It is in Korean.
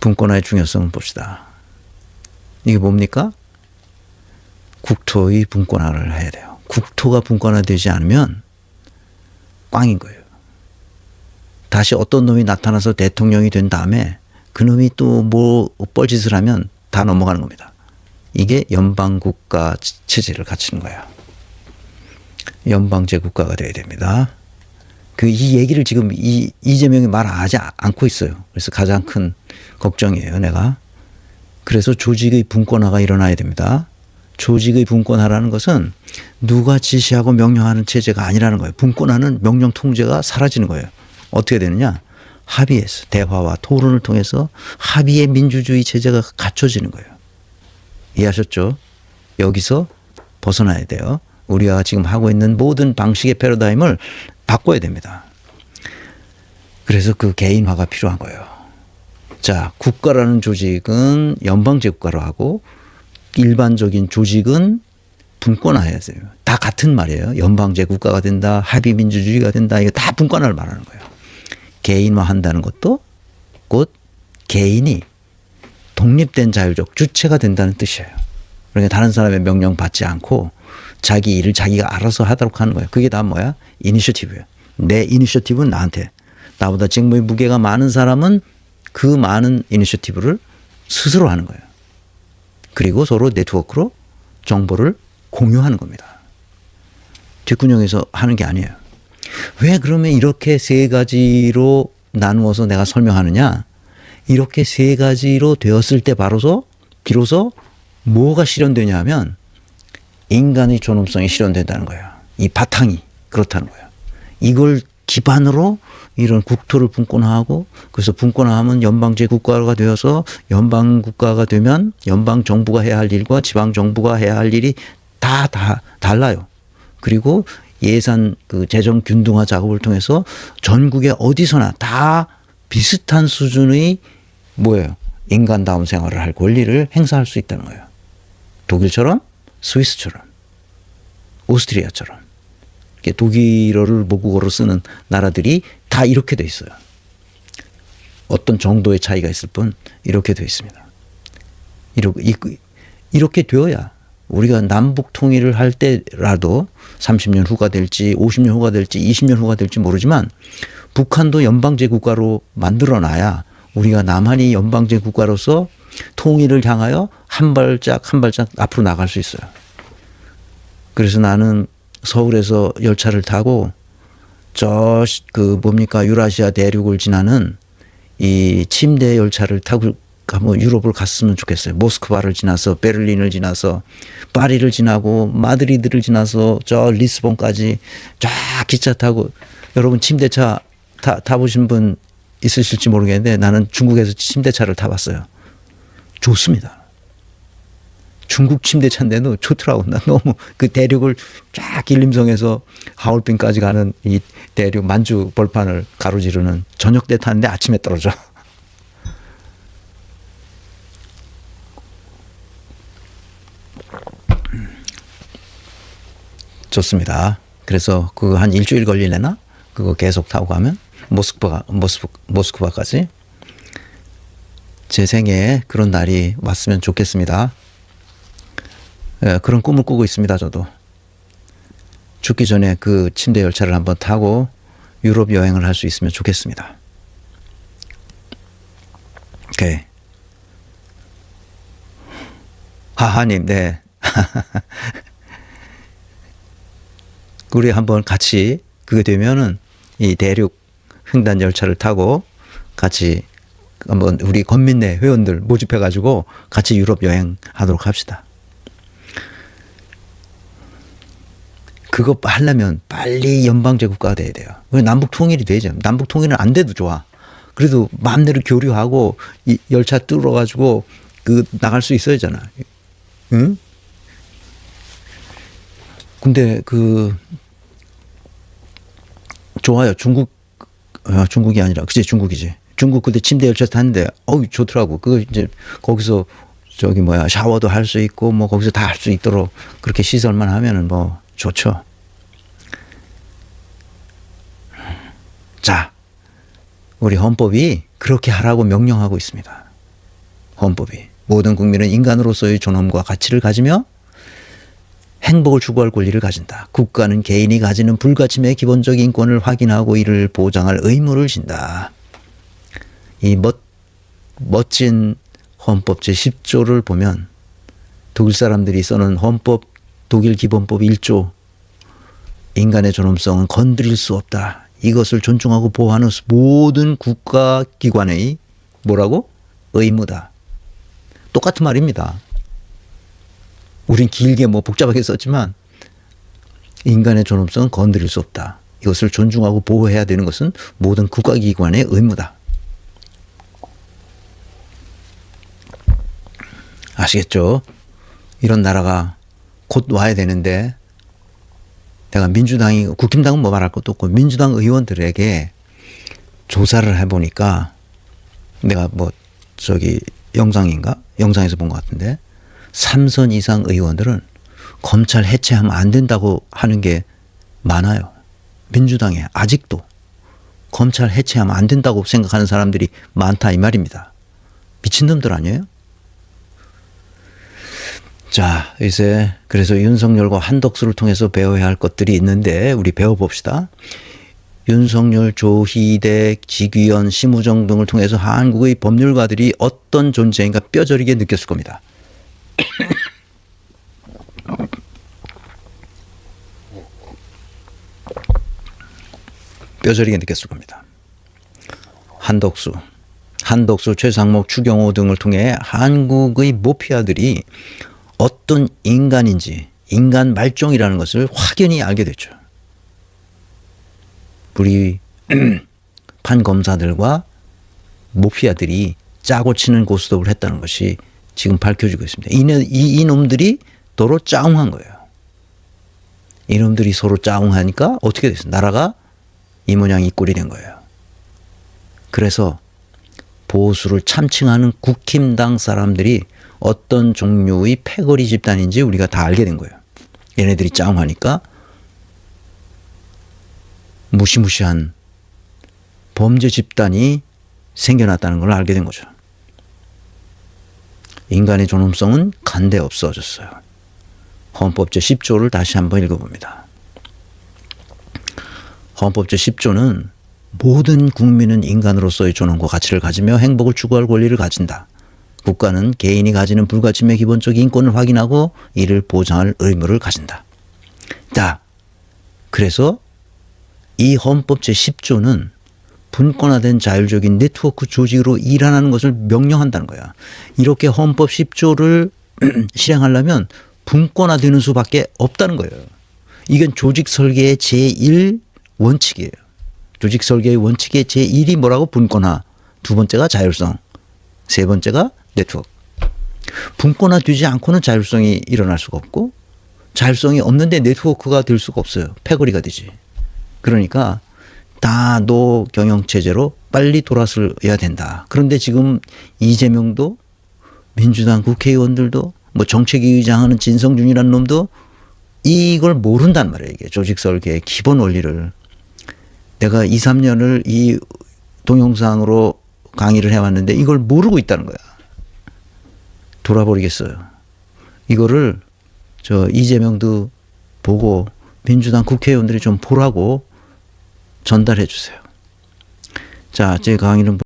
분권화의 중요성을 봅시다. 이게 뭡니까? 국토의 분권화를 해야 돼요. 국토가 분권화되지 않으면 꽝인 거예요. 다시 어떤 놈이 나타나서 대통령이 된 다음에 그 놈이 또 뭐 뻘짓을 하면 다 넘어가는 겁니다. 이게 연방국가 체제를 갖추는 거예요. 연방제 국가가 돼야 됩니다. 그 이 얘기를 지금 이 이재명이 말하지 않고 있어요. 그래서 가장 큰 걱정이에요, 내가. 그래서 조직의 분권화가 일어나야 됩니다. 조직의 분권화라는 것은 누가 지시하고 명령하는 체제가 아니라는 거예요. 분권화는 명령 통제가 사라지는 거예요. 어떻게 되느냐? 합의해서 대화와 토론을 통해서 합의의 민주주의 체제가 갖춰지는 거예요. 이해하셨죠? 여기서 벗어나야 돼요. 우리가 지금 하고 있는 모든 방식의 패러다임을 바꿔야 됩니다. 그래서 그 개인화가 필요한 거예요. 자, 국가라는 조직은 연방제 국가로 하고 일반적인 조직은 분권화해야 돼요. 다 같은 말이에요. 연방제 국가가 된다, 합의 민주주의가 된다, 이거 다 분권화를 말하는 거예요. 개인화한다는 것도 곧 개인이 독립된 자율적 주체가 된다는 뜻이에요. 그러니까 다른 사람의 명령 받지 않고 자기 일을 자기가 알아서 하도록 하는 거예요. 그게 다 뭐야? 이니셔티브예요. 내 이니셔티브는 나한테. 나보다 직무의 무게가 많은 사람은 그 많은 이니셔티브를 스스로 하는 거예요. 그리고 서로 네트워크로 정보를 공유하는 겁니다. 뒷구녕에서 하는 게 아니에요. 왜 그러면 이렇게 세 가지로 나누어서 내가 설명하느냐? 이렇게 세 가지로 되었을 때 바로서 비로소 뭐가 실현되냐 하면 인간의 존엄성이 실현된다는 거예요. 이 바탕이 그렇다는 거예요. 이걸 기반으로 이런 국토를 분권화하고 그래서 분권화하면 연방제 국가가 되어서 연방 국가가 되면 연방 정부가 해야 할 일과 지방 정부가 해야 할 일이 다 다 달라요. 그리고 예산 그 재정 균등화 작업을 통해서 전국에 어디서나 다 비슷한 수준의 뭐예요? 인간다운 생활을 할 권리를 행사할 수 있다는 거예요. 독일처럼 스위스처럼 오스트리아처럼 독일어를 모국어로 쓰는 나라들이 다 이렇게 돼 있어요. 어떤 정도의 차이가 있을 뿐 이렇게 돼 있습니다. 이렇게 이렇게 되어야 우리가 남북 통일을 할 때라도 30년 후가 될지 50년 후가 될지 20년 후가 될지 모르지만 북한도 연방제 국가로 만들어 놔야 우리가 남한이 연방제 국가로서 통일을 향하여 한 발짝 한 발짝 앞으로 나갈 수 있어요. 그래서 나는 서울에서 열차를 타고 저 그 뭡니까 유라시아 대륙을 지나는 이 침대 열차를 타고 한번 유럽을 갔으면 좋겠어요. 모스크바를 지나서 베를린을 지나서 파리를 지나고 마드리드를 지나서 저 리스본까지 쫙 기차 타고 여러분 침대차 타, 타보신 분 있으실지 모르겠는데 나는 중국에서 침대차를 타봤어요. 좋습니다. 중국 침대차인데도 좋더라고. 나 너무 그 대륙을 쫙 길림성에서 하얼빈까지 가는 이 대륙 만주 벌판을 가로지르는 저녁 때 타는데 아침에 떨어져. 좋습니다. 그래서 그 한 일주일 걸리려나? 그거 계속 타고 가면 모스크바 모스크 모스크바까지 제 생에 그런 날이 왔으면 좋겠습니다. 예, 그런 꿈을 꾸고 있습니다. 저도 죽기 전에 그 침대 열차를 한번 타고 유럽 여행을 할 수 있으면 좋겠습니다. 오케이. 하하님, 네. 우리 한번 같이 그게 되면은 이 대륙 횡단 열차를 타고 같이 한번 우리 건민내 회원들 모집해 가지고 같이 유럽 여행 하도록 합시다. 그거 하려면 빨리 연방제 국가가 돼야 돼요. 남북 통일이 되죠. 남북 통일은 안 돼도 좋아. 그래도 마음대로 교류하고 이 열차 뚫어 가지고 그 나갈 수 있어야잖아. 응? 근데 그 좋아요. 중국 아, 중국이 아니라 그치 중국이지. 중국 그때 침대 열차 탔는데 어우 좋더라고. 그거 이제 거기서 저기 뭐야 샤워도 할 수 있고 뭐 거기서 다 할 수 있도록 그렇게 시설만 하면은 뭐 좋죠. 자, 우리 헌법이 그렇게 하라고 명령하고 있습니다. 헌법이. 모든 국민은 인간으로서의 존엄과 가치를 가지며 행복을 추구할 권리를 가진다. 국가는 개인이 가지는 불가침의 기본적 인권을 확인하고 이를 보장할 의무를 진다. 이 멋, 멋진 헌법 제10조를 보면 독일 사람들이 써놓은 헌법 독일 기본법 1조 인간의 존엄성은 건드릴 수 없다. 이것을 존중하고 보호하는 모든 국가 기관의 뭐라고? 의무다. 똑같은 말입니다. 우린 길게 뭐 복잡하게 썼지만 인간의 존엄성은 건드릴 수 없다. 이것을 존중하고 보호해야 되는 것은 모든 국가기관의 의무다. 아시겠죠? 이런 나라가 곧 와야 되는데 내가 민주당이 국힘당은 뭐 말할 것도 없고 민주당 의원들에게 조사를 해보니까 내가 뭐 저기 영상인가 영상에서 본 것 같은데 삼선 이상 의원들은 검찰 해체하면 안 된다고 하는 게 많아요. 민주당에 아직도 검찰 해체하면 안 된다고 생각하는 사람들이 많다 이 말입니다. 미친놈들 아니에요? 자, 이제 그래서 윤석열과 한덕수를 통해서 배워야 할 것들이 있는데 우리 배워봅시다. 윤석열, 조희대, 지귀현, 심우정 등을 통해서 한국의 법률가들이 어떤 존재인가 뼈저리게 느꼈을 겁니다. 뼈저리게 느꼈을 겁니다. 한덕수, 한덕수, 최상목, 추경호 등을 통해 한국의 모피아들이 어떤 인간인지 인간 말종이라는 것을 확연히 알게 됐죠. 우리 판 검사들과 모피아들이 짜고 치는 고스톱을 했다는 것이 지금 밝혀지고 있습니다. 이, 이, 이놈들이 도로 짜웅한 거예요. 이놈들이 서로 짜웅하니까 어떻게 됐어요? 나라가 이 모양 이 꼴이 된 거예요. 그래서 보수를 참칭하는 국힘당 사람들이 어떤 종류의 패거리 집단인지 우리가 다 알게 된 거예요. 얘네들이 짜웅하니까 무시무시한 범죄 집단이 생겨났다는 걸 알게 된 거죠. 인간의 존엄성은 간데 없어졌어요. 헌법 제10조를 다시 한번 읽어봅니다. 헌법 제10조는 모든 국민은 인간으로서의 존엄과 가치를 가지며 행복을 추구할 권리를 가진다. 국가는 개인이 가지는 불가침의 기본적 인권을 확인하고 이를 보장할 의무를 가진다. 자, 그래서 이 헌법 제10조는 분권화된 자율적인 네트워크 조직으로 일하는 것을 명령한다는 거야. 이렇게 헌법 10조를 실행하려면 분권화되는 수밖에 없다는 거예요. 이건 조직 설계의 제1 원칙이에요. 조직 설계의 원칙의 제1이 뭐라고 분권화. 두 번째가 자율성. 세 번째가 네트워크. 분권화되지 않고는 자율성이 일어날 수가 없고 자율성이 없는데 네트워크가 될 수가 없어요. 패거리가 되지. 그러니까 다 노 경영 체제로 빨리 돌아서야 된다. 그런데 지금 이재명도 민주당 국회의원들도 뭐 정책위 의장 하는 진성준이라는 놈도 이걸 모른단 말이에요. 이게 조직 설계의 기본 원리를. 내가 2, 3년을 이 동영상으로 강의를 해왔는데 이걸 모르고 있다는 거야. 돌아버리겠어요. 이거를 저 이재명도 보고 민주당 국회의원들이 좀 보라고 전달해 주세요. 자, 제 강의는